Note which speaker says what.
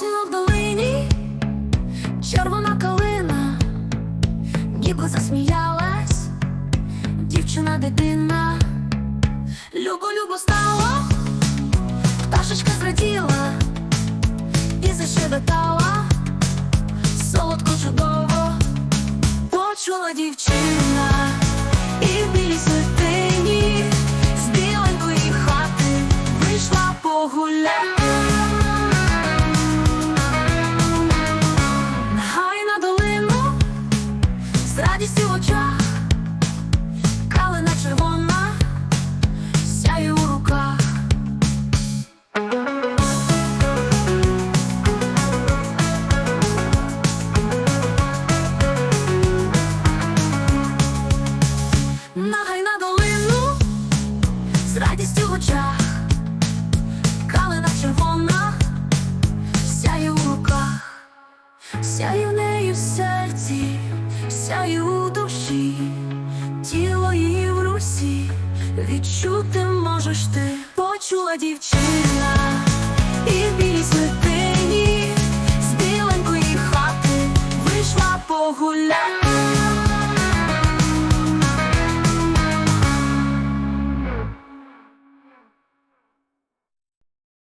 Speaker 1: В долині, червона калина, ніби засміялась, дівчина дитина, любо любо стала, пташечка зраділа і зашебетала, солодко чудово, почула дівчина. І білі святині, з біленької хати вийшла погуляти. Нагай на долину з радістю в очах, калина червона, сяє у руках. Сяє в неї в серці, сяє у душі, тіло її в русі, відчути можеш ти, почула дівчина,